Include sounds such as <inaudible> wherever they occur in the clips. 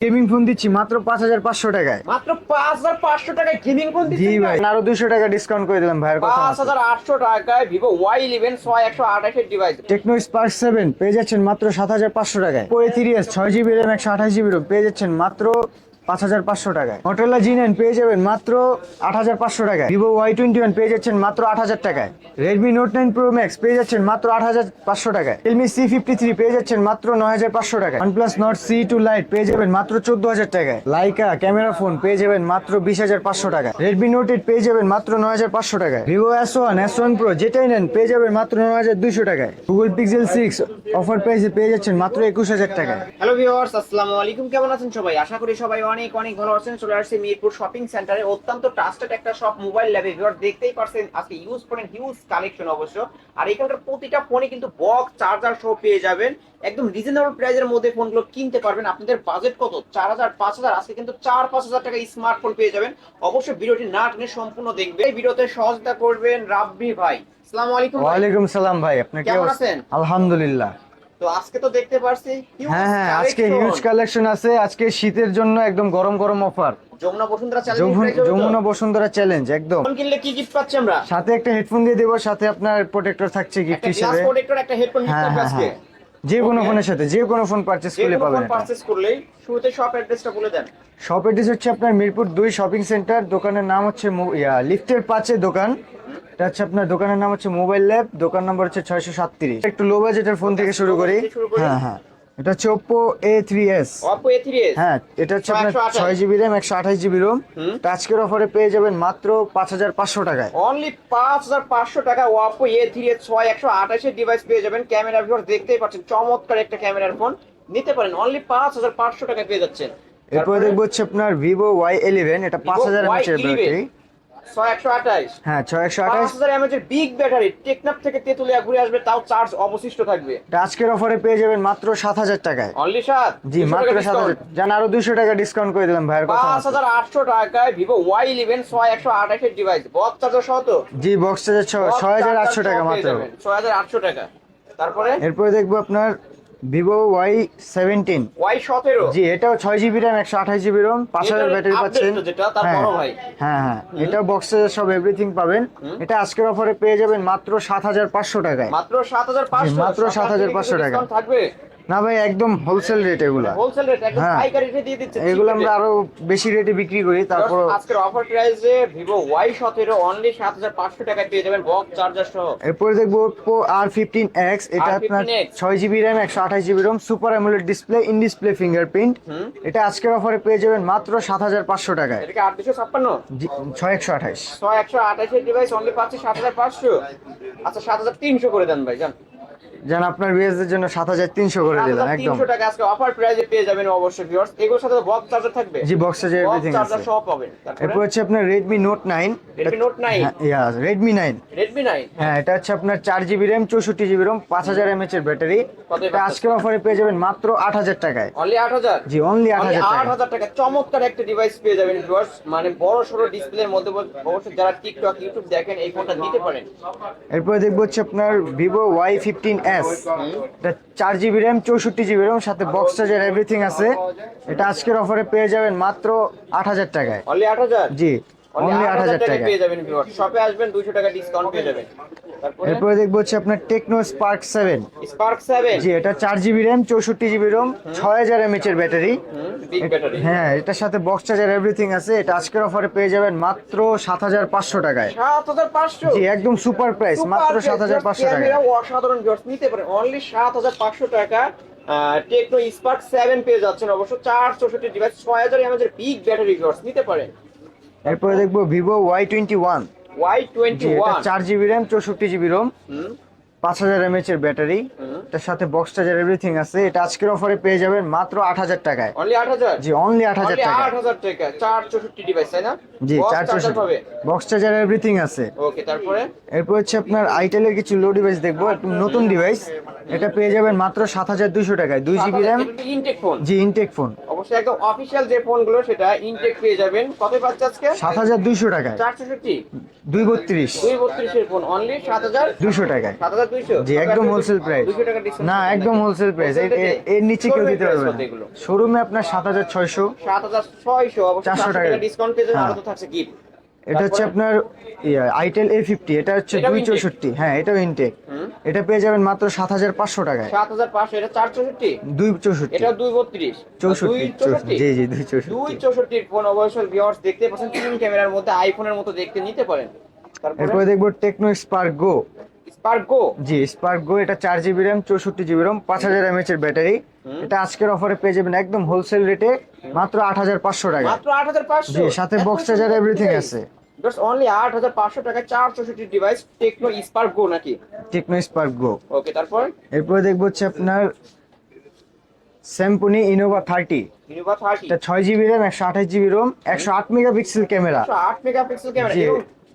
Gaming phone দিচ্ছি মাত্র পাঁচ হাজার পাঁচশো টাকায়। মাত্র পাঁচ হাজার পাঁচশো টাকায় গেমিং ফোন দিচ্ছি ভাই আরও দুশো টাকা ডিসকাউন্ট করে দিলাম ভাইয়ের কথা পাঁচ হাজার আটশো টাকায় ভিভো ওয়াই ইলেভেন ছয় একশো আঠাশের ডিভাইস টেকনো স্পার্ক সেভেন পেয়ে যাচ্ছেন মাত্র সাত হাজার পাঁচশো টাকায়। পঁয়ত্রিশ ছয় জিবি র্যাম একশো আঠাশ জিবি রোম পেয়ে যাচ্ছেন মাত্র পাঁচ হাজার পাঁচশো টাকায়। মোটরলা জি নাইন পেয়ে যাবেন মাত্র আট হাজার পাঁচশো টাকায়। ভিভো ওয়াই টোয়েন্টি ওয়ান পেয়ে যাচ্ছেন মাত্র আট হাজার টাকায়। Redmi Note nine Pro Max পেয়ে যাচ্ছেন মাত্র আট হাজার পাঁচশো টাকায়। রিয়েলমি সি ফিফটি থ্রি পেয়ে যাচ্ছেন মাত্র নয় হাজার পাঁচশো টাকায়। OnePlus Nord C two Lite পেয়ে যাবেন মাত্র চোদ্দ হাজার টাকায়। লাইকা ক্যামেরা ফোন পেয়ে যাবেন মাত্র বিশ হাজার পাঁচশো টাকা রেডমি নোট এইট পেয়ে যাবেন মাত্র নয় হাজার পাঁচশো টাকায়। Vivo S one S one Pro যেটাই নেন পেয়ে যাবেন মাত্র নয় হাজার দুইশো টাকায়। গুগল পিক্সেল সিক্স অফার প্রাইসে পেয়ে যাচ্ছেন মাত্র একুশ হাজার টাকায়। হ্যালো ভিউয়ার্স আসসালামু আলাইকুম। কেমন আছেন সবাই? আশা করি সবাই অনেক অনেক ভালো আছেন চলে আসছে মিরপুর শপিং সেন্টারে অত্যন্ত ট্রাস্টেড একটা শপ মোবাইল ল্যাবে ভিউয়ার দেখতেই পারছেন আজকে ইউজ করেন হিউজ কালেকশন অবশ্য। আর এখানকার প্রতিটা ফোনে কিন্তু বক্স চার্জার সহ পেয়ে যাবেন। একদম রিজনেবল প্রাইসের মধ্যে ফোনগুলো কিনতে পারবেন। আপনাদের বাজেট কত? চার হাজার পাঁচ হাজার আজকে কিন্তু চার পাঁচ হাজার টাকা স্মার্টফোন পেয়ে যাবেন। অবশ্যই ভিডিওটি না টেনে সম্পূর্ণ দেখবেন। এই ভিডিওতে সহযোগিতা করবেন রাব্বি ভাই। আসসালামু আলাইকুম। ওয়ালাইকুম সালাম ভাই আপনি কেমন আছেন? আলহামদুলিল্লাহ। তো আজকে তো দেখতে পারছি হ্যাঁ হ্যাঁ আজকে হিউজ কালেকশন আছে। আজকে শীতের জন্য একদম গরম গরম offer Jamuna Bashundhara challenge Jamuna Bashundhara challenge একদম। কিনলে কি গিফট পাচ্ছি আমরা? সাথে একটা হেডফোন দিয়ে দেবো সাথে আপনার প্রোটেক্টর থাকছে গিফট একটা হিসেবে। প্রোটেক্টর একটা হেডফোন গিফট হ্যাঁ হ্যাঁ আজকে। হ্যাঁ। যে কোনো ফোনের সাথে যে কোনো ফোন পারচেস করলে পাবেন পারচেজ করলেই শুরুতে শপ অ্যাড্রেসটা বলে দেন। শপ এড্রেস হচ্ছে আপনার মিরপুর দুই শপিং সেন্টার দোকানের নাম হচ্ছে লিফটের পাশে দোকান। এটা হচ্ছে আপনার দোকানের নাম হচ্ছে মোবাইল ল্যাব দোকান নম্বর হচ্ছে ছয়শো সাতত্রিশ। একটু লো বাজেটের ফোন থেকে শুরু করি। হ্যাঁ হ্যাঁ। এটা হচ্ছে Oppo A three S Oppo A3s হ্যাঁ এটা হচ্ছে আপনার ছয় জিবি র্যাম একশো আঠাশ জিবি রোম। আজকের অফারে পেয়ে যাবেন মাত্র পাঁচ হাজার পাঁচশো টাকায়। অনলি পাঁচ হাজার পাঁচশো টাকা Oppo A3s ছয় একশো আঠাশের ডিভাইস পেয়ে যাবেন। ক্যামেরা ভিউয়ার দেখতেই পাচ্ছেন চমৎকার একটা ক্যামেরার ফোন নিতে পারেন অনলি পাঁচ হাজার পাঁচশো টাকা পেয়ে যাচ্ছেন। এরপরে দেখব হচ্ছে আপনার ভিভো ওয়াই ইলেভেন এটা পাঁচ হাজার এমএচ এর ব্যাটারি হ্যাঁ বিগ ব্যাটারি টেকনাফ থেকে তেতুলিয়া ঘুরে আসবে তাও চার্জ অবশিষ্ট থাকবে। আজকের অফারে পেয়ে যাবেন মাত্র সাত হাজার টাকায়। অনলি সাত? জি মাত্র সাত হাজার। জান আরও দুইশো টাকা ডিসকাউন্ট করে দিলাম ভাইয়ের কথা পাঁচ হাজার আটশো টাকায় ভিভো ওয়াই ইলেভেন ছয় একশো আঠাশের ডিভাইস বক্স চার্জার সহ তো? জি বক্স চার্জার ছয় হাজার আটশো টাকা মাত্র। ছয় হাজার আটশো টাকা। তারপরে? এরপরে দেখব আপনার ভিভো ওয়াই সেভেন্টিন ওয়াই সতেরো। জি এটাও ছয় জিবি র্যাম একশো আঠাশ জিবি রোম পাঁচ হাজার ব্যাটারি পাচ্ছেন। হ্যাঁ। হ্যাঁ হ্যাঁ। এটাও বক্স সব এভরিথিং পাবেন। এটা আজকের অফারে পেয়ে যাবেন মাত্র সাত হাজার পাঁচশো টাকায়। মাত্র সাত হাজার পাঁচশো। জি, মাত্র 7,500 টাকা। থাকবে। না ভাই একদম হোলসেল রেট এগুলা। হোলসেল রেট একদম হ্যাঁ। পাইকারি রেটে দিয়ে দিচ্ছে এগুলো আমরা আরও বেশি রেটে বিক্রি করি তারপর আজকের অফার প্রাইসে ভিভো ওয়াই সতেরো অনলি সাত হাজার পাঁচশো টাকায় পেয়ে যাবেন বক্স চার্জার সহ। এরপরে দেখব ফিফটিন এক্স এটা আপনার R15X ছয় জিবি র্যাম একশো আঠাশ GB ROM super AMOLED display in display fingerprint এটা আজকের অফারে পেয়ে যাবেন মাত্র সাত হাজার পাঁচশো টাকায়। ছয় একশো আঠাশ। ছয় একশো আঠাশের ডিভাইস অনলি পাচ্ছে সাত হাজার পাঁচশো। আচ্ছা সাত হাজার তিনশো করে দেন ভাই জান যেন আপনার বিএসদের জন্য সাত হাজার তিনশো করে দিলাম একদম। টাকা আজকে অফার প্রাইসে পেয়ে যাবেন অবশ্যই ভিউয়ার্স এগুলোর সাথে বক্স চার্জার থাকবে। জি বক্স চার্জার এভরিথিং চার্জার আছে। সহ পাবেন। এরপর হচ্ছে আপনার Redmi Note nine Redmi Note nine Redmi nine Redmi nine হ্যাঁ এটা হচ্ছে আপনার চার জিবি র্যাম চৌষট্টি জিবি রোম পাঁচ হাজার এমএচ এর ব্যাটারি। এটা আজকের অফারে পেয়ে যাবেন মাত্র আট হাজার টাকায়। অনলি আট হাজার? জি অনলি আট হাজার আট টাকা হাজার টাকা চমৎকার একটা ডিভাইস পেয়ে যাবেন ভিউয়ার্স মানে বড় সড়ো ডিসপ্লের মধ্যে অবশ্যই যারা টিকটক ইউটিউব দেখেন এই ফোনটা নিতে পারেন। এরপরে দেখব হচ্ছে আপনার ভিভো ওয়াই ফিফটিন এস এটা চার জিবি র্যাম চৌষট্টি জিবি র্যাম সাথে বক্স চার্জার এভরিথিং আছে। এটা আজকের অফারে পেয়ে যাবেন মাত্র আট হাজার টাকায়। জি। অনলি অনলি আট হাজার টাকা টাকা পেয়ে যাবেন ভিউয়ার্স শপে আসবেন দুশো টাকা ডিসকাউন্ট পেয়ে যাবেন। এরপরে দেখব হচ্ছে আপনার Tecno Spark seven Spark seven G এটা চার জিবি র্যাম চৌষট্টি জিবি রোম ছয় হাজার এমএচ এর ব্যাটারি হ্যাঁ এটার সাথে বক্স চার্জার এভরিথিং আছে। এটা আজকের অফারে পেয়ে যাবেন মাত্র সাত হাজার পাঁচশো টাকায়। সাত হাজার পাঁচশো? জি একদম সুপার প্রাইস মাত্র সাত হাজার পাঁচশো টাকা অসাধারণ ভিউয়ার্স নিতে পারেন। অনলি সাত হাজার পাঁচশো টাকা টেকনো স্পার্ক সেভেন পেয়ে যাচ্ছেন। অবশ্য চার চৌষট্টি ডিভাইস ছয় হাজার এমএজের বিগ ব্যাটারি ভিউয়ার্স নিতে পারেন। এরপরে দেখব Vivo Y twenty one Y twenty চার জিবি র্যাম চৌষট্টি জিবি রোম পাঁচ হাজার এমএচ এর ব্যাটারি। এটার সাথে বক্স চার্জার এভরিথিং আছে। এটা আজকের অফারে পেয়ে যাবেন মাত্র আট হাজার টাকায়। অনলি আট হাজার? জি অনলি আট হাজার টাকা আট হাজার টাকা। চার চৌষট্টি ডিভাইস তাই না? জি চার চৌষট্টি। বক্স চার্জার এভরিথিং আছে। ওকে তারপরে? এরপর হচ্ছে আপনার আইটেলের কিছু লো ডিভাইস দেখব একটু নতুন ডিভাইস এটা পেয়ে যাবেন মাত্র সাত হাজার দুইশো টাকায়। দুই জিবি র্যাম ইনটেক ফোন জি ইনটেক ফোন অবশ্যই একদম অফিসিয়াল যে ফোনগুলো সেটা ইনটেক পেয়ে যাবেন। কত পাচ্ছে আজকে? সাত হাজার দুইশো টাকায়। চার চৌষট্টি? দুই বত্রিশ। দুই বত্রিশের ফোন অনলি সাত হাজার? দুশো টাকায়। সাত হাজার দুইশো জি একদম হোলসেল প্রাইস না একদম হোলসেল প্রাইস এর নিচে কেউ দিতে পারবে না। শোরুমে আপনার সাত হাজার ছয়শো। সাত হাজার ছয়শো চারশো টাকা। ডিসকাউন্ট পেয়ে যাবেন হ্যাঁ। আরও তো থাকছে গিফট এটা হচ্ছে আপনার আইটেল এ ফিফটি এটা হচ্ছে দুই চৌষট্টি। হ্যাঁ এটাও ইনটেক এটা পেয়ে যাবেন মাত্র সাত হাজার পাঁচশো টাকায়। সাত হাজার পাঁচশো এটা চার চৌষট্টি? দুই চৌষট্টি। এটা দুই বত্রিশ। চৌষট্টি জি জি দুই দুই চৌষট্টি চৌষট্টির ফোন অবশ্যই ভিউয়ার্স দেখতে পাচ্ছেন তিন ক্যামেরার মধ্যে আইফোনের মতো দেখতে নিতে পারেন। এরপরে তারপরে দেখব Tecno Spark Go Spark Go জি স্পার্ক গো এটা চার জিবি র্যাম চৌষট্টি জিবি র্যাম পাঁচ হাজার এমএচ এর ব্যাটারি। এটা আজকের অফারে পেয়ে যাবেন একদম হোলসেল রেটে মাত্র আট হাজার পাঁচশো টাকা। মাত্র আট হাজার পাঁচশো? জি সাথে বক্স চার্জার এভরিথিং আছে। অনলি আট হাজার পাঁচশো টাকা চার চৌষট্টি ডিভাইস টেকনো স্পার্ক গো নাকি? টেকনো স্পার্ক গো ওকে তারপর? এরপরে দেখব হচ্ছে আপনার Symphony Innova thirty Innova thirty ছয় জিবি র্যাম একশো আঠাশ জিবি রোম একশো আট মেগাপিক্সেল ক্যামেরা আট মেগাপিক্সেল ক্যামেরা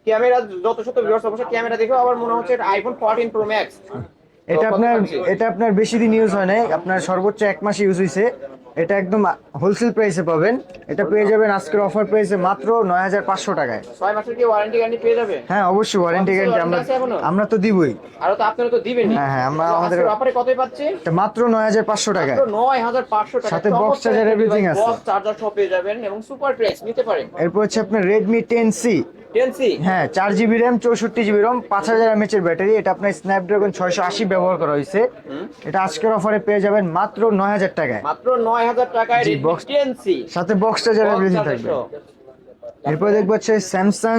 ক্যামেরা যত শত ভিউয়ার্স অবশ্যই ক্যামেরা দেখেও আবার মনে হচ্ছে আইফোন ফোরটিন প্রো ম্যাক্স এটা আপনার এটা আপনার বেশি দিন ইউজ হয় নাই। আপনার সর্বোচ্চ এক মাস ইউজ হয়েছে এটা একদম হোলসেল প্রাইসে পাবেন। এটা পেয়ে যাবেন আজকের অফার প্রাইসে মাত্র নয় হাজার পাঁচশো টাকায়। ছয় মাসের কি ওয়ারেন্টি গ্যারান্টি পেয়ে যাবে? হ্যাঁ অবশ্যই ওয়ারেন্টি গ্যারান্টি আমরা? আমরা তো দিবই। আরও তো আপনারা তো দিবেন হ্যাঁ, হ্যাঁ, আমরা আমাদের- অফারে কতই পাচ্ছি? এটা মাত্র নয় হাজার পাঁচশো টাকায়। নয় হাজার পাঁচশো টাকা সাথে box charger everything আছে। বক্স চার্জার সব পেয়ে যাবেন এবং সুপার প্রাইস নিতে পারেন। এরপর হচ্ছে আপনার রেডমি টেন সি হ্যাঁ চার জিবি র্যাম চৌষট্টি জিবি রম পাঁচ হাজার এমএচ এর ব্যাটারি। এটা আপনার স্ন্যাপড্রাগন ছয়শো আশি ব্যবহার করা হয়েছে। এটা আজকের অফারে পেয়ে যাবেন মাত্র নয় হাজার টাকায়। মাত্র নয় টাকায় সাথে বক্সটা যারা এভরিথিং থাকবে। এরপর দেখব হচ্ছে Samsung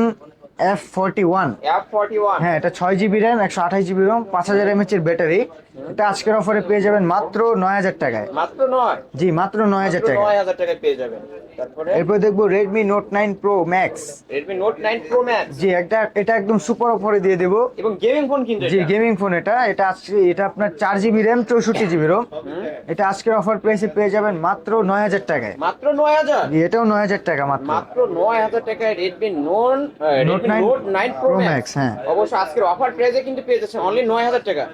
F forty one F forty one হ্যাঁ এটা ছয় জিবি র্যাম একশো আঠাশ জিবি রম পাঁচ হাজার এমএচ এর ব্যাটারি এটা আজকের অফারে পেয়ে যাবেন মাত্র নয় হাজার টাকায়। মাত্র নয়? জি মাত্র নয় হাজার টাকা নয় হাজার টাকায় পেয়ে যাবেন। তারপরে? এরপর দেখব Redmi Note nine Pro Max Redmi Note nine Pro Max জি একটা এটা একদম সুপার অফারে দিয়ে দেবো। এবং গেমিং ফোন কিন্তু জি। গেমিং ফোন এটা। এটা আজকে এটা আপনার চার জিবি র্যাম চৌষট্টি জিবি রোম এটা আজকের অফার প্রাইসে পেয়ে যাবেন মাত্র নয় হাজার টাকায়। মাত্র নয় হাজার? জি, এটাও নয় হাজার টাকা মাত্র। মাত্র নয় হাজার টাকায় Redmi 9 Note nine Pro Max হ্যাঁ। অবশ্য আজকের অফার প্রাইসে কিন্তু পেয়ে যাচ্ছেন অনলি নয় হাজার টাকা।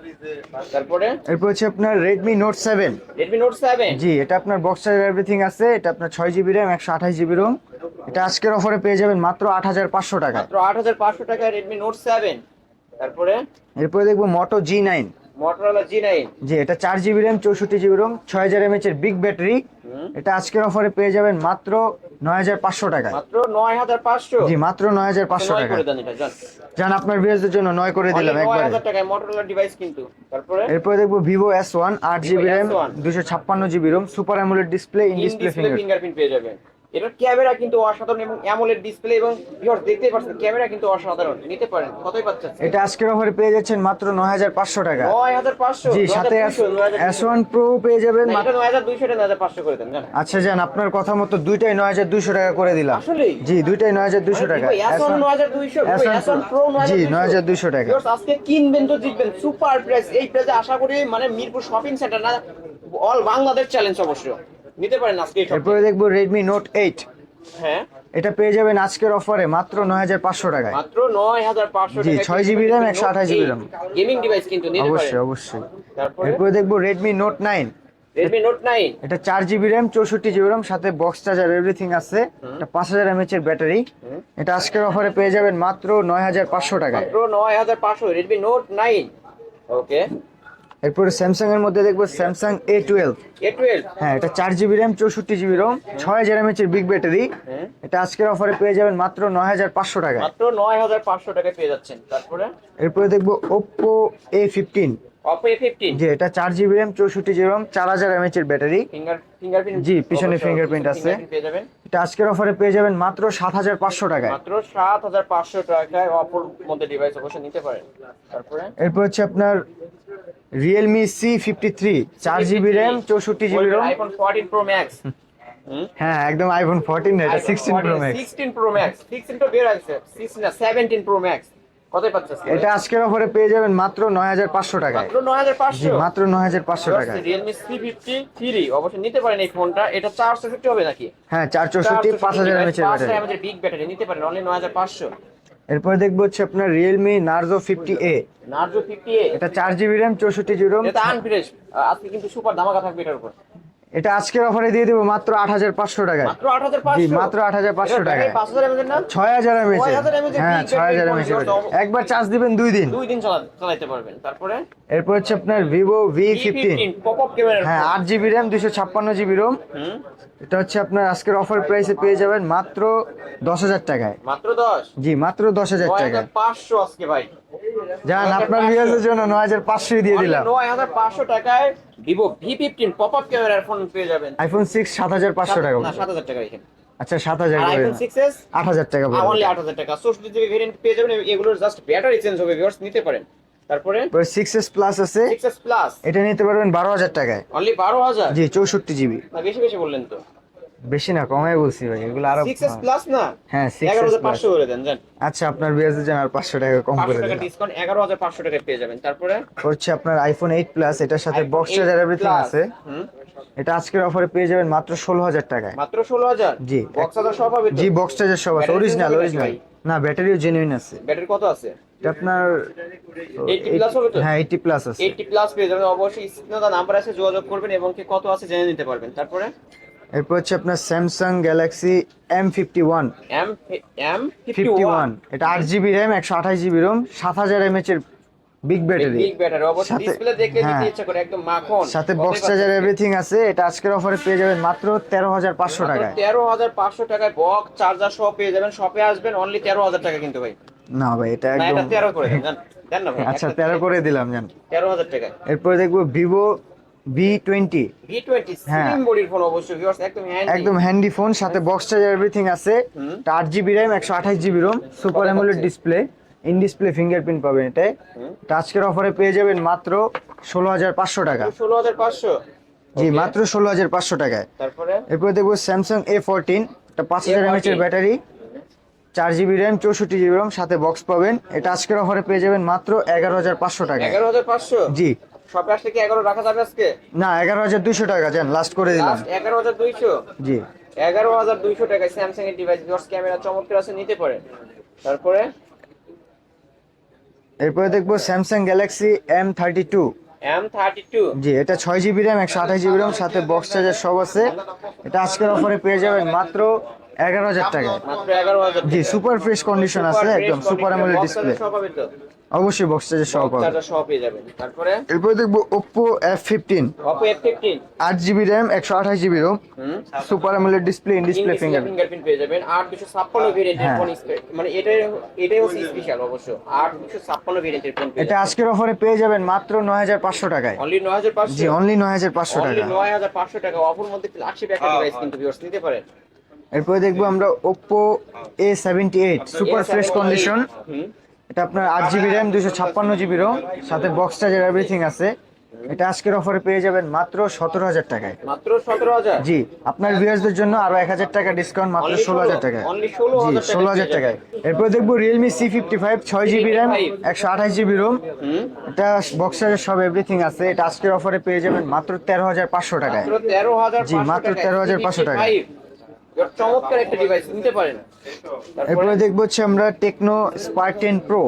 এরপরে? এরপর হচ্ছে আপনার Redmi Note 7 Redmi Note 7 জি এটা আপনার বক্স চার্জার এভরিথিং আছে এটা আপনার 6 জিবি RAM 128 জিবি ROM এটা আজকের অফারে পেয়ে যাবেন মাত্র 8500 টাকা। মাত্র 8500 টাকা Redmi Note 7 তারপরে? এরপরে দেখব Moto G9 Motorola G9 জি এটা চার GB RAM 64 GB ROM 6000 mAh এর বিগ ব্যাটারি এটা আজকের অফারে পেয়ে যাবেন মাত্র 9500 টাকায়। মাত্র 9500 জি মাত্র 9500 টাকা যান আপনার ভিউয়ারদের জন্য নয় করে দিলাম একবার। টাকায় ডিভাইস কিন্তু। তারপরে? এরপর দেখব ভিভো এস ওয়ান আট জিবি র্যাম দুশো ছাপ্পান্ন GB ROM super AMOLED display in display fingerprint পেয়ে যাবেন। এটার ক্যামেরা কিন্তু অসাধারণ এবং অ্যামোলেড ডিসপ্লে এবং ভিউয়ার্স দেখতেই পাচ্ছেন ক্যামেরা কিন্তু অসাধারণ নিতে পারেন কতই পাচ্ছেন এটা আজকের অফারে পেয়ে যাচ্ছেন মাত্র নয় হাজার পাঁচশো টাকা নয় হাজার পাঁচশো জি সাথে এস ওয়ান প্রো পেয়ে যাবেন মাত্র- নয় হাজার দুইশো এটা নয় হাজার পাঁচশো করে দেন জান আচ্ছা যান আপনার কথা মতো দুইটাই নয় হাজার দুইশো টাকা করে দিলাম আসলেই জি দুইটাই নয় হাজার দুইশো টাকা S1 নয় হাজার দুইশো S1 S1 Pro নয় জি হাজার নয় হাজার দুইশো টাকা Viewers, আজকে কিনবেন তো জিতবেন সুপার প্রাইস এই প্রাইসে আশা করি মানে মিরপুর শপিং সেন্টার না অল বাংলাদেশ চ্যালেঞ্জ অবশ্য নিতে পারেন আজকে। এরপরে দেখব রেডমি নোট এইট হ্যাঁ। এটা পেয়ে যাবেন আজকের অফারে মাত্র নয় হাজার পাঁচশো টাকায়। মাত্র নয় হাজার পাঁচশো জি, 6 GB RAM, 128 GB RAM gaming device কিন্তু নিতে অবশ্যই পারেন। অবশ্যই তারপরে? এরপরে দেখব Redmi Note nine Redmi Note nine এটা চার জিবি র্যাম চৌষট্টি জিবি র্যাম সাথে বক্স চার্জার এভরিথিং আছে। এটা পাঁচ হাজার এমএচ এর ব্যাটারি এটা আজকের অফারে পেয়ে যাবেন মাত্র নয় হাজার পাঁচশো টাকায়। মাত্র নয় হাজার পাঁচশো রেডমি নোট নাইন ওকে এরপরে স্যামসাং এর মধ্যে দেখব Samsung A twelve A twelve হ্যাঁ এটা চার জিবি র্যাম চৌষট্টি জিবি রোম ছয় হাজার এমএচ এর বিগ ব্যাটারি। এটা আজকের অফারে পেয়ে যাবেন মাত্র নয় হাজার পাঁচশো টাকা মাত্র নয় হাজার পাঁচশো টাকায় পেয়ে যাচ্ছেন। তারপরে? এরপরে দেখব Oppo A fifteen Oppo A fifteen যে এটা চার জিবি র্যাম চৌষট্টি জিবি রোম চার হাজার এমএচ এর ব্যাটারি ফিঙ্গারপ্রিন্ট জি, পিছনে আছে। এটা আজকের অফারে পেয়ে যাবেন মাত্র সাত হাজার পাঁচশো টাকায়। মাত্র সাত হাজার পাঁচশো টাকায় অপর মধ্যে ডিভাইস অবশ্যই নিতে পারেন। তারপরে? এরপর হচ্ছে আপনার রিয়েলমি সি ফিফটি থ্রি চার জিবি র্যাম চৌষট্টি GB ROM iPhone fourteen Pro Max হ্যাঁ একদম আইফোন ফোরটিন এটা sixteen Pro Max sixteen Pro Max sixteen তো বের আছে সিক্সটিন না সেভেন্টিন প্রো ম্যাক্স কতই পাচ্ছেন এটা আজকের অফারে পেয়ে যাবেন মাত্র নয় হাজার পাঁচশো টাকায়। মাত্র নয় হাজার পাঁচশো? মাত্র নয় হাজার পাঁচশো টাকায়। রিয়েলমি সি ফিফটি থ্রি অবশ্যই নিতে পারেন এই ফোনটা। এটা চারশো ফিফটি হবে নাকি? হ্যাঁ চার চৌষট্টি পাঁচ হাজার এমএচ এর ব্যাটারি। বিগ ব্যাটারি নিতে পারেন অনলি নয় হাজার পাঁচশো। এরপরে দেখব হচ্ছে আপনার Realme Narzo fifty A Narzo fifty A এটা চার জিবি র্যাম চৌষট্টি জিবি রোম এটা আনফ্রেশ আজকে কিন্তু সুপার ধামাকা থাকবে এটার উপর। এটা আজকের অফারে দিয়ে দেবো মাত্র আট হাজার পাঁচশো টাকায়। মাত্র আট হাজার পাঁচশো? টাকায়। ছয় হাজার এমএচ 6000 হ্যাঁ ছয় হাজার এমএচ একবার চার্জ দিবেন দুই দিন। দুই দিন চালাতে পারবেন। তারপরে? এরপর হচ্ছে আপনার ভিভো ভি ফিফটিন হ্যাঁ আট জিবি র্যাম দুশো ছাপ্পান্ন জিবি রোম এটা হচ্ছে আপনার আজকের অফার প্রাইসে পেয়ে যাবেন মাত্র দশ হাজার টাকায়। মাত্র দশ? জি মাত্র দশ হাজার হাজার পাঁচশো আজকে ভাই। যান আপনার ভিউয়ার্সের জন্য নয় হাজার পাঁচশোই দিয়ে দিলাম। নয় হাজার পাঁচশো টাকায় Vivo V fifteen pop up ক্যামেরার ফোন পেয়ে যাবেন। আইফোন সিক্স সাত হাজার পাঁচশো টাকা সাত হাজার টাকা এখানে। আচ্ছা সাত হাজার আইফোন সিক্স এস আট হাজার টাকা অনলি আট হাজার টাকা। জিবি ভেরিয়েন্ট পেয়ে যাবেন এগুলোর জাস্ট ব্যাটারি চেঞ্জ হবে ভিউয়ার্স নিতে পারেন। তারপরে? 6s প্লাস আছে। 6s প্লাস এটা নিতে পারবেন বারো হাজার টাকায়। অনলি বারো হাজার? জি চৌষট্টি জিবি। না বেশি বেশি বললেন তো। বেশি না কমাই বলছি ভাই এগুলো আরও 6s প্লাস না? হ্যাঁ সিক্স এগারো এস হাজার পাঁচশো করে দেন জান। আচ্ছা আপনার বিয়াজে জান আর পাঁচশো টাকা কম করে পাঁচশো টাকা ডিসকাউন্ট 11500 টাকায় পেয়ে যাবেন। তারপরে? হচ্ছে আপনার আইফোন এইট প্লাস এটার সাথে বক্স চার্জার এভরিথিং আছে। হুম, এটা আজকের অফারে পেয়ে যাবেন মাত্র ষোলো হাজার টাকায়। মাত্র ষোলো হাজার জি। বক্স হাজার সব হবে জি বক্স চার্জার সব আছে। অরিজিনাল অরিজিনাল না ব্যাটারিও জেনুইন আছে। ব্যাটারি কত আছে? এটা আপনার 80 plus হবে তো? হ্যাঁ এইটি প্লাস আছে। এইটটি প্লাস পেয়ে যাবেন। অবশ্যই স্ক্রিনে নাম্বার আছে যোগাযোগ করবেন এবং কি কত আছে জেনে নিতে পারবেন। তারপরে? এরপর হচ্ছে আপনার Samsung Galaxy M fifty one M M fifty one এটা আট জিবি র্যাম একশো আঠাশ জিবি রোম সাত হাজার এমএচ এর বিগ ব্যাটারি বিগ ব্যাটারি অবশ্যই ডিসপ্লে নিতে হ্যাঁ। ইচ্ছা করে একদম মাখন। সাথে বক্স চার্জার এভরিথিং আছে এটা আজকের অফারে পেয়ে যাবেন মাত্র তেরো হাজার পাঁচশো টাকায়। তেরো হাজার পাঁচশো টাকায় বক্স চার্জার সহ পেয়ে যাবেন। শপে আসবেন অনলি তেরো হাজার টাকা কিন্তু ভাই। না ভাই এটা না এটা একদম তেরো করে দেন জান না ভাই আচ্ছা তেরো করে দিলাম জান। তেরো হাজার টাকায়। এরপরে দেখব Vivo V twenty V twenty হ্যাঁ। স্লিম বডির ফোন অবশ্যই ভিউয়ার্স একদম হ্যান্ডি একদম হ্যান্ডি ফোন সাথে বক্স চার্জার এভরিথিং আছে। হুম। এটা আট জিবি র্যাম একশো আঠাশ GB ROM super AMOLED display in display fingerprint পাবেন এটাই। আজকের অফারে পেয়ে যাবেন মাত্র ষোলো হাজার পাঁচশো টাকা। ষোলো হাজার পাঁচশো? জি মাত্র ষোলো হাজার পাঁচশো টাকায়। তারপরে? এরপরে দেখব স্যামসাং এ ফোরটিন এটা পাঁচ হাজার এমএচ এর ব্যাটারি। চার জিবি র্যাম চৌষট্টি জিবি রোম সাথে বক্স পাবেন। এটা আজকের অফারে পেয়ে যাবেন মাত্র এগারো হাজার পাঁচশো টাকা এগারো হাজার পাঁচশো? জি। শপে আসলে কি এগারো রাখা যাবে আজকে? না এগারো হাজার দুশো টাকা যান লাস্ট করে দিলাম। এগারো হাজার দুইশো? জি। এগারো হাজার দুইশো টাকায় স্যামসাং এর ডিভাইস ক্যামেরা চমৎকার আছে নিতে পারেন তারপরে? এরপরে দেখব Samsung Galaxy M thirty two M thirty two জি এটা ছয় জিবি র্যাম একশো আঠাশ জিবি র্যাম সাথে বক্স চার্জার সব আছে। এটা আজকের অফারে পেয়ে যাবেন মাত্র এগারো হাজার মাত্র জি সুপার ফ্রেশ কন্ডিশন আছে একদম সুপার অ্যামোলেড ডিসপ্লে অবশ্যই বক্স চার্জার সহ পাবেন। তারপরে? এরপরে দেখব super AMOLED display in display finger fingerprint পেয়ে যাবেন। আর দুশো ছাপ্পান্ন ভেরিয়েন্টের। ফোন মানে এটাই এটাই হচ্ছে স্পেশাল অবশ্য। আর দুশো ছাপ্পান্ন ভেরিয়েন্টের ফোন এটা আজকের অফারে পেয়ে যাবেন মাত্র নয় হাজার পাঁচশো টাকায়। অনলি নয় হাজার পাঁচশো? জি অনলি নয় হাজার পাঁচশো অনলি টাকা। নয় হাজার পাঁচশো টাকা। অফার মধ্যে ফ্ল্যাগশিপ একটা ডিভাইস কিন্তু ভিউয়ার্স নিতে পারেন। এরপরে দেখব আমরা Oppo A seventy eight super fresh condition এটা আপনার আট জিবি র্যাম দুশো ছাপ্পান্ন জিবি রোম সাথে বক্স চার্জার এভরিথিং আছে। এটা আজকের অফারে পেয়ে যাবেন মাত্র সতেরো হাজার টাকায়। মাত্র সতেরো হাজার? জি আপনার ভিউয়ার্সদের জন্য আরও এক হাজার টাকা ডিসকাউন্ট মাত্র ষোলো হাজার টাকায়। জি ষোলো হাজার টাকায়। এরপর দেখব রিয়েলমি সি ফিফটি ফাইভ ছয় জিবি র্যাম একশো আঠাশ জিবি রোম এটা বক্স চার্জার সব এভরিথিং আছে। এটা আজকের অফারে পেয়ে যাবেন মাত্র তেরো হাজার পাঁচশো টাকায়। জি মাত্র তেরো হাজার পাঁচশো টাকায়। চমৎকার একটা ডিভাইস নিতে পারেন। এরপরে দেখব হচ্ছে আমরা টেকনো স্পার্ক টেন প্রো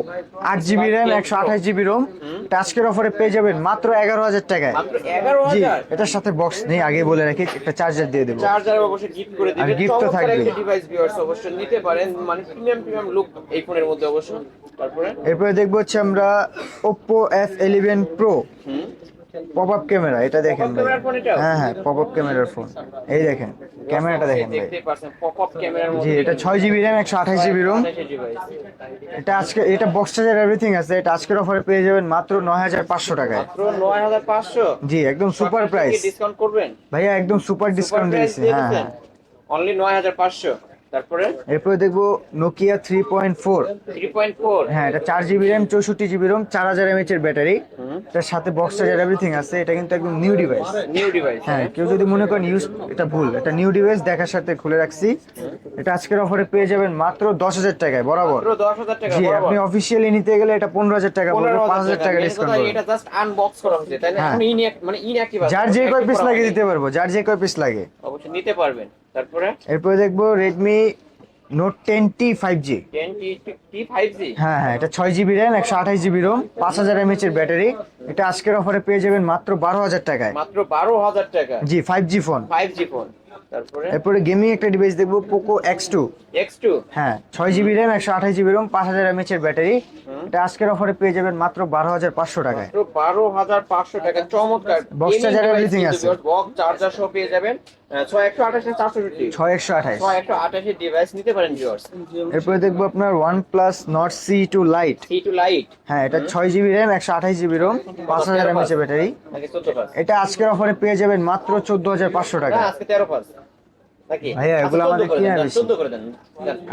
আট জিবি র্যাম একশো আঠাশ জিবি রোম এটা আজকের অফারে পেয়ে যাবেন মাত্র এগারো হাজার টাকায়। জি এটার সাথে বক্স নেই আগে বলে রাখি একটা চার্জার দিয়ে দেবো। চার্জার অবশ্যই গিফট করে দিবেন। আর gift তো চমৎকার ডিভাইস ভিউয়ার্স অবশ্যই নিতে পারেন। মানে প্রিমিয়াম প্রিমিয়াম লুক এই ফোনের মধ্যে অবশ্য তারপরে এরপরে দেখব হচ্ছে আমরা ইলেভেন প্রো হুম। পপ আপ ক্যামেরা এটা দেখেন হ্যাঁ হ্যাঁ পপ আপ ক্যামেরার ফোন এই দেখেন ক্যামেরাটা দেখেন ভাই। দেখতেই পারছেন পপ আপ ক্যামেরার জি এটা ছয় জিবি র্যাম একশো আঠাশ জিবি রোম এটা আজকে এটা বক্স চার্জার এভরিথিং আছে। এটা আজকের অফারে পেয়ে যাবেন মাত্র নয় হাজার পাঁচশো টাকায়। জি একদম সুপার প্রাইস ডিসকাউন্ট করবেন? ভাইয়া একদম সুপার ডিসকাউন্ট দিয়েছি হ্যাঁ হ্যাঁ। অনলি নয় হাজার পাঁচশো। তারপরে? এরপরে দেখব Nokia three point four three point four হ্যাঁ এটা চার জিবি র্যাম চৌষট্টি জিবি রোম চার হাজার এমএচ এর ব্যাটারি। এটার সাথে বক্স চার্জার এভরিথিং আছে এটা কিন্তু একদম নিউ ডিভাইস নিউ ডিভাইস হ্যাঁ কেউ যদি মনে করেন ইউজ এটা ভুল এটা নিউ ডিভাইস দেখার সাথে খুলে রাখছি। এটা আজকের অফারে পেয়ে যাবেন মাত্র দশ হাজার টাকায় বরাবর। জি আপনি অফিসিয়ালি নিতে গেলে এটা পনেরো হাজার টাকা পড়বে পাঁচ হাজার টাকা। ডিসকাউন্ট এটা জাস্ট আনবক্স করা হচ্ছে তাই না? হ্যাঁ। মানে ইনঅ্যাক্টিভ যার যে কয় পিস লাগে দিতে পারব যার যে কয় পিস লাগে। অবশ্যই নিতে পারবেন। তারপরে? এরপরে দেখব Redmi Note ten T five G হ্যাঁ হ্যাঁ এটা ছয় জিবি র্যাম একশো আঠাশ জিবি রোম পাঁচ হাজার এমএচ এর ব্যাটারি। এটা আজকের অফারে পেয়ে যাবেন মাত্র বারো হাজার টাকায়। মাত্র বারো হাজার টাকা? জি five G phone five G phone এরপরে গেমিং একটা ডিভাইস দেখব Poco X two X two হ্যাঁ ছয় জিবি র্যাম একশো আঠাশ জিবি রোম পাঁচ হাজার এমএচ এর ব্যাটারি। এটা আজকের অফারে পেয়ে যাবেন মাত্র বারো হাজার পাঁচশো টাকায়। বারো হাজার পাঁচশো টাকা। চমৎকার। Box charger everything আছে। বক্স চার্জার সহ পেয়ে যাবেন। এরপরে দেখব আপনার OnePlus Nord C two Lite হ্যাঁ এটা ছয় জিবি র্যাম একশো আঠাশ জিবি রোম পাঁচ হাজার ব্যাটারি। এটা আজকের অফারে পেয়ে যাবেন মাত্র চোদ্দ হাজার পাঁচশো টাকা। ভাইয়া, এগুলো আমাদের দেন।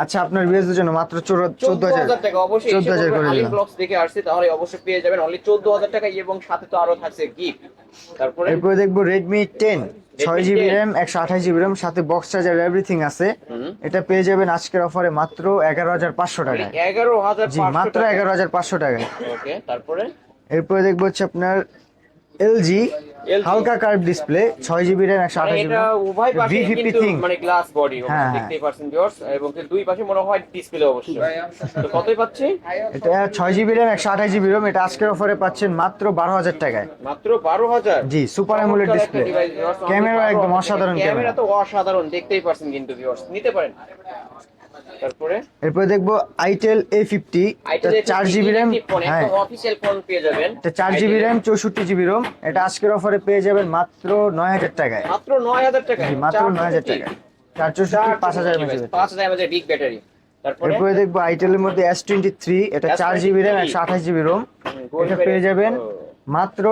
আচ্ছা আপনার বিয়ের জন্য মাত্র চোদ্দ হাজার। টাকা অবশ্যই চোদ্দ হাজার করে আলিম দিলাম। ব্লগস দেখে আসছে তাহলে অবশ্যই পেয়ে যাবেন। অনলি চোদ্দ হাজার টাকা এবং সাথে তো আরও থাকছে গিফট তারপরে? এরপরে দেখব রেডমি টেন ছয় জিবি র্যাম একশো আঠাশ জিবি র্যাম সাথে বক্স চার্জার এভরিথিং আছে। এটা পেয়ে যাবেন আজকের অফারে মাত্র এগারো হাজার পাঁচশো টাকা এগারো হাজার মাত্র এগারো হাজার পাঁচশো টাকা তারপরে? এরপরে দেখব হচ্ছে আপনার এলজি হালকা কার্ভ ডিসপ্লে ছয় জিবি র্যাম একশো মানে আঠাশ জিবি এটা উভয় ভি ফিফটি থিং মানে গ্লাস বডি হ্যাঁ, দেখতেই পাচ্ছেন ভিউয়ার্স এবং দুই পাশে মনে হয় ডিসপ্লে অবশ্য তো কতই পাচ্ছি? এটা ছয় জিবি র্যাম একশো আঠাশ জিবি রোম এটা আজকের অফারে পাচ্ছেন মাত্র বারো হাজার টাকায়। মাত্র বারো হাজার? জি সুপার অ্যামোলেড ডিসপ্লে ক্যামেরা একদম অসাধারণ ক্যামেরা তো অসাধারণ দেখতেই পাচ্ছেন কিন্তু ভিউয়ার্স নিতে পারেন। তারপরে? এরপরে দেখব আইটেল এ ফিফটি চার জিবি র্যাম হ্যাঁ। অফিসিয়াল ফোন পেয়ে যাবেন। এটা চার জিবি র্যাম চৌষট্টি জিবি রোম এটা আজকের অফারে পেয়ে যাবেন মাত্র নয় হাজার টাকায়। মাত্র নয় হাজার টাকা জি, মাত্র নয় হাজার টাকা চার চৌষট্টি পাঁচ হাজার পাঁচ হাজার বিগ ব্যাটারি এরপরে দেখব আইটেলের মধ্যে এস টোয়েন্টি থ্রি এটা চার জিবি র্যাম একশো আঠাশ জিবি রোম এটা পেয়ে যাবেন মাত্র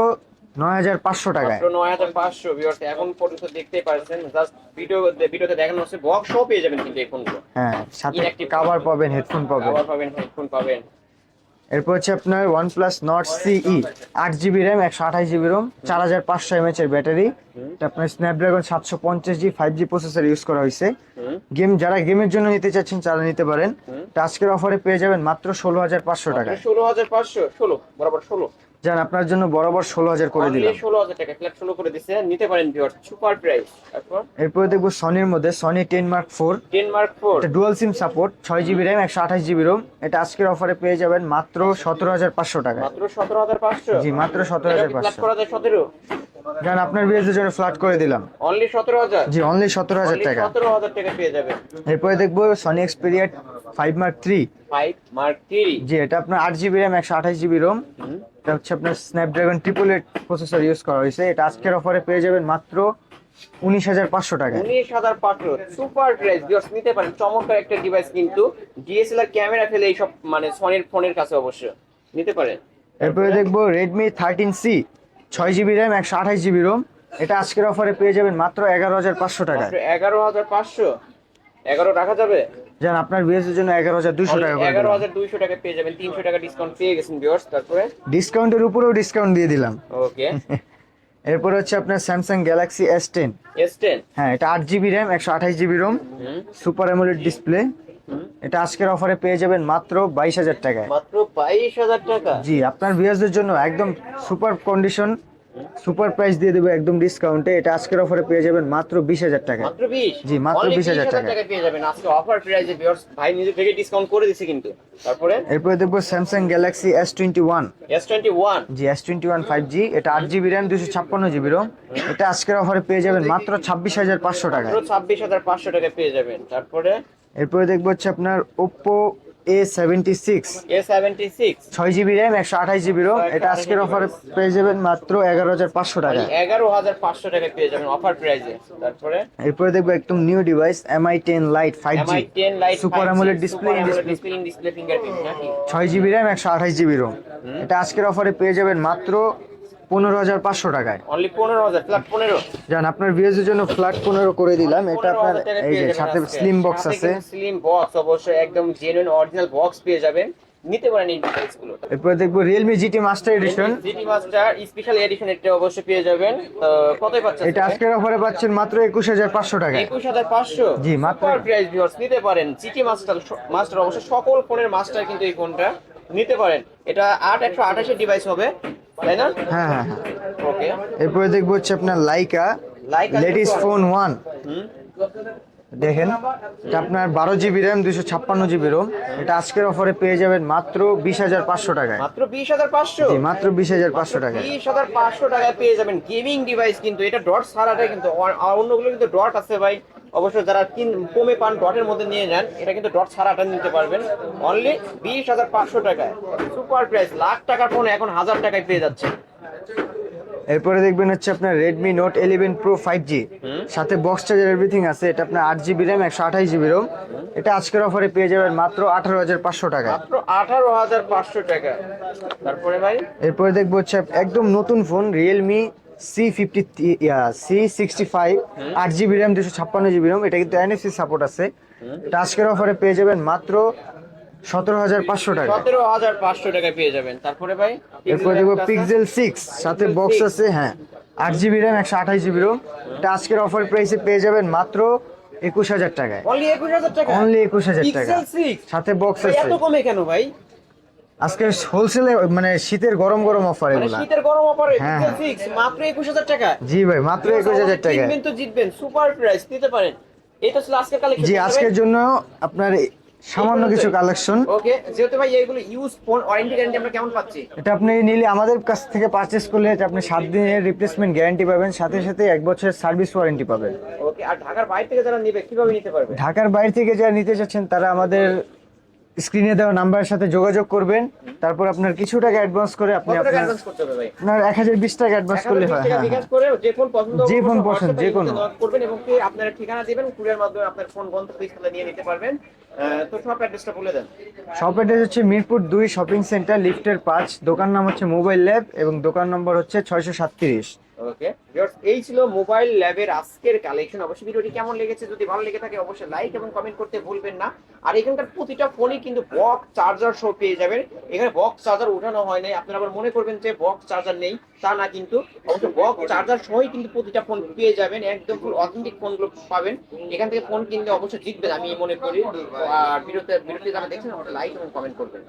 নয় হাজার পাঁচশো টাকায়। মাত্র নয় হাজার পাঁচশো ভিউয়ার্স এখন পর্যন্ত দেখতেই পারছেন। জাস্ট ভিডিও ভিডিওতে দেখানো হচ্ছে বক্স পেয়ে যাবেন কিন্তু এই ফোনগুলো হ্যাঁ সাথে Inactive কাভার পাবেন হেডফোন পাবেন। আবার পাবেন হেডফোন পাবেন। এরপর হচ্ছে আপনার ওয়ান প্লাস নট সিই আট জিবি র্যাম একশো আঠাশ জিবি রোম চার হাজার পাঁচশো এমএচ এর ব্যাটারি। এটা আপনার স্ন্যাপড্রাগন সাতশো পঞ্চাশ G five G processor use করা হয়েছে। গেম যারা গেমের জন্য নিতে চাচ্ছেন তারা নিতে পারেন। এটা আজকের অফারে পেয়ে যাবেন মাত্র ষোলো হাজার পাঁচশো টাকায়। ষোলো হাজার পাঁচশো ষোলো বরাবর ষোলো। যান আপনার জন্য বরাবর ষোলো হাজার করে দিলাম। ষোলো হাজার টাকা ফ্ল্যাট ষোলো করে দিচ্ছে নিতে পারেন ভিউয়ার সুপার প্রাইস তারপর? এরপরে দেখব সনির মধ্যে Sony ten Mark four ten Mark four এটা ডুয়াল সিম সাপোর্ট ছয় জিবি র্যাম একশো আঠাশ জিবি রোম এটা আজকের অফারে পেয়ে যাবেন মাত্র সতেরো হাজার পাঁচশো টাকা মাত্র সতেরো হাজার পাঁচশো? জি মাত্র সতেরো হাজার পাঁচশো। সতেরো? যান আপনার বিয়ের জন্য ফ্ল্যাট করে দিলাম। অনলি সতেরো হাজার? জি অনলি সতেরো হাজার টাকা। সতেরো হাজার টাকা পেয়ে যাবেন এরপরে দেখব Sony Xperia five Mark three five Mark three জি এটা আপনার আট জিবি র্যাম একশো আঠাশ জিবি রোম এটা হচ্ছে আপনার Snapdragon triple eight processor use করা হয়েছে। এটা আজকের অফারে পেয়ে যাবেন মাত্র উনিশ হাজার পাঁচশো টাকায়। উনিশ হাজার পাঁচশো। সুপার প্রাইস ভিউয়ার্স নিতে পারেন। চমৎকার একটা ডিভাইস কিন্তু। ডিএসএলআর ক্যামেরা ফেলে এইসব মানে সনির ফোনের কাছে অবশ্য। নিতে পারেন। এরপরে দেখব রেডমি থার্টিন সি ছয় জিবি র্যাম একশো আঠাশ জিবি রোম এটা আজকের অফারে পেয়ে যাবেন মাত্র এগারো হাজার পাঁচশো টাকা। এগারো হাজার পাঁচশো। এগারো রাখা যাবে? যান আপনার বিএসের জন্য এগারো হাজার দুশো টাকা এগারো হাজার দুইশো টাকা পেয়ে যাবেন তিনশো টাকা ডিসকাউন্ট পেয়ে গেছেন ভিউয়ার্স তারপরে? ডিসকাউন্টের উপরেও ডিসকাউন্ট দিয়ে দিলাম। ওকে <laughs> এরপরে হচ্ছে আপনার Samsung Galaxy S ten S ten হ্যাঁ এটা আট জিবি র্যাম একশো আঠাশ GB ROM super AMOLED display. এটা আজকের অফারে পেয়ে যাবেন মাত্র বাইশ হাজার টাকায়। মাত্র বাইশ হাজার টাকা? জি আপনার ভিউয়ার্সদের জন্য একদম সুপার কন্ডিশন সুপার প্রাইস দিয়ে দেবো একদম ডিসকাউন্টে এটা আজকের অফারে পেয়ে যাবেন মাত্র বিশ হাজার টাকা মাত্র বিশ? জি, মাত্র Only 20,000 টাকা। টাকা পেয়ে যাবেন। আজকে অফার প্রাইসে ভিউয়ার্স ভাই নিজে থেকে ডিসকাউন্ট করে দিছে কিন্তু। তারপরে? এরপরে দেখব Samsung Galaxy S twenty one S twenty one জি S twenty one five G এটা আট জিবি র্যাম দুশো ছাপ্পান্ন জিবি রোম এটা আজকের অফারে পেয়ে যাবেন মাত্র ছাব্বিশ হাজার পাঁচশো মাত্র ছাব্বিশ হাজার পাঁচশো টাকা পেয়ে যাবেন। তারপরে? এরপরে দেখব হচ্ছে আপনার Oppo A seventy six A seventy six ছয় জিবি র্যাম একশো আঠাশ জিবি রোম এটা আজকের অফারে পেয়ে যাবেন মাত্র এগারো হাজার পাঁচশো টাকায় এগারো হাজার পাঁচশো টাকা পেয়ে যাবেন অফার প্রাইসে তারপরে? এরপরে দেখব একদম new device Mi ten Lite five G ten Lite super AMOLED display display display fingerprint ছয় জিবি র্যাম একশো আঠাশ জিবি রোম এটা আজকের অফারে পেয়ে যাবেন মাত্র পনেরো হাজার পাঁচশো টাকায়। অনলি পনেরো হাজার ফ্ল্যাট পনেরো। জান আপনার ভিউজের জন্য ফ্ল্যাট পনেরো করে দিলাম। এটা আপনার এই যে সাথে স্লিম বক্স আছে। স্লিম বক্স অবশ্যই একদম জেনুইন অরিজিনাল বক্স পেয়ে যাবেন। নিতে পারেন এই ডিভাইসগুলো এরপরে দেখব Realme GT Master Edition GT Master special edition এটা অবশ্যই পেয়ে যাবেন। তো কতই পাচ্ছেন এটা আজকের অফারে পাচ্ছেন মাত্র একুশ হাজার পাঁচশো টাকায়। একুশ হাজার পাঁচশো? জি, মাত্র। প্রাইস ভিউয়ার্স নিতে পারেন। জিটি মাস্টার মাস্টার অবশ্যই সকল ফোনের মাস্টার কিন্তু এই ফোনটা নিতে পারেন। এটা আট একশো আঠাশের ডিভাইস হবে। তাই না? হ্যাঁ হ্যাঁ হ্যাঁ। ওকে এরপরে দেখব হচ্ছে আপনার Laika Laika latest phone one দেখেন এটা আপনার বারো জিবি র্যাম দুইশো ছাপ্পান্ন জিবি রোম এটা আজকের অফারে পেয়ে যাবেন মাত্র বিশ হাজার পাঁচশো টাকায়। মাত্র বিশ হাজার পাঁচশো? মাত্র বিশ হাজার পাঁচশো টাকা বিশ হাজার পাঁচশো টাকায় পেয়ে যাবেন গেমিং ডিভাইস কিন্তু। এটা ডট ছাড়াটাই কিন্তু আর অন্যগুলো কিন্তু ডট আছে ভাই। অবশ্যই যারা কিন কমে পান ডটের মধ্যে নিয়ে নেন এটা কিন্তু ডট ছাড়াটা নিতে পারবেন। অনলি বিশ হাজার পাঁচশো টাকায়। সুপার প্রাইস লাখ টাকার ফোন এখন হাজার টাকায় পেয়ে যাচ্ছে। এরপরে দেখবেন হচ্ছে আপনার Redmi Note eleven Pro five G সাথে বক্স চার্জার এভরিথিং আছে এটা আপনার আট জিবি র্যাম একশো আঠাশ জিবি রোম এটা আজকের অফারে পেয়ে যাবেন মাত্র আঠারো হাজার পাঁচশো টাকা। মাত্র আঠারো হাজার পাঁচশো টাকা। তারপরে ভাই? এরপরে দেখব হচ্ছে একদম নতুন phone Realme C fifty C sixty five আট জিবি র্যাম দুশো ছাপ্পান্ন জিবি রোম এটা কিন্তু এনএফসি সাপোর্ট আছে। এটা আজকের অফারে পেয়ে যাবেন মাত্র সতেরো হাজার পাঁচশো টাকা। সতেরো হাজার পাঁচশো টাকায় পেয়ে যাবেন। তারপরে ভাই এরপরে দেখব পিক্সেল সিক্স সাথে বক্স আছে হ্যাঁ। আট জিবি র্যাম একশো আঠাশ জিবি রোম এটা আজকের অফার প্রাইসে পেয়ে যাবেন মাত্র একুশ হাজার টাকায়। অনলি একুশ হাজার টাকা? টাকা। সাথে বক্স আছে। এত কমে কেন ভাই? আজকে হোলসেলে মানে শীতের গরম গরম অফার মানে এগুলা। শীতের গরম অফারে হ্যাঁ, পিক্সেল মাত্র একুশ হাজার টাকা। জি ভাই মাত্র একুশ হাজার টাকা কিনবেন তো জিতবেন সুপার প্রাইস নিতে পারেন। এটা ছিল আজকের কালেকশন। জি আজকের জন্য আপনার সামান্য কিছু কালেকশন ওকে যেহেতু ভাই এইগুলো ইউজ ফোন ওয়ারেন্টি গ্যারান্টি আমরা কেমন পাচ্ছি? এটা আপনি নিলে আমাদের কাছ থেকে পারচেজ করলে এটা আপনি 7 দিনের রিপ্লেসমেন্ট গ্যারান্টি পাবেন সাথে সাথে এক বছরের সার্ভিস ওয়ারেন্টি পাবেন। ওকে আর ঢাকার বাইরে থেকে যারা নেবে কীভাবে নিতে পারবে? ঢাকার বাইরে থেকে যারা নিতে চাচ্ছেন তারা আমাদের স্ক্রিনে দেওয়া নাম্বারের সাথে যোগাযোগ করবেন। তারপর আপনার কিছু টাকা অ্যাডভান্স করে আপনি আপনার এক হাজার বিশ টাকা অ্যাডভান্স করলে হয় হ্যাঁ হ্যাঁ। করে যে ফোন পছন্দ যে ফোন পছন্দ, যে কোনো। করবেন এবং কি আপনার ঠিকানা দিবেন কুরিয়ার মাধ্যমে আপনার ফোন গন্তব্য স্থলে নিয়ে নিতে পারবেন। তো সব অ্যাড্রেসটা বলে দেন। শপ অ্যাড্রেস হচ্ছে মিরপুর দুই শপিং সেন্টার লিফটের পাঁচ। দোকান নাম হচ্ছে মোবাইল ল্যাব এবং দোকান নম্বর হচ্ছে ছয়শো সাতত্রিশ। ওকে এই ছিল মোবাইল ল্যাবের আজকের কালেকশন অবশ্যই ভিডিওটি কেমন লেগেছে? যদি ভালো লেগে থাকে, অবশ্যই লাইক এবং কমেন্ট করতে ভুলবেন না। আর এখানকার প্রতিটা ফোনই কিন্তু বক্স চার্জার সহ পেয়ে যাবেন। এখানে বক্স চার্জার ওঠানো হয় নাই। আপনারা আবার মনে করবেন যে বক্স চার্জার নেই। তা না কিন্তু। অবশ্য বক্স চার্জার সহই কিন্তু প্রতিটা ফোন পেয়ে যাবেন। একদম ফুল অথেন্টিক ফোনগুলো পাবেন। এখান থেকে ফোন কিনলে অবশ্যই জিতবেন, আমি মনে করি। আর ভিডিওতে ভিডিওটি যারা দেখছেন লাইক এবং কমেন্ট করবেন।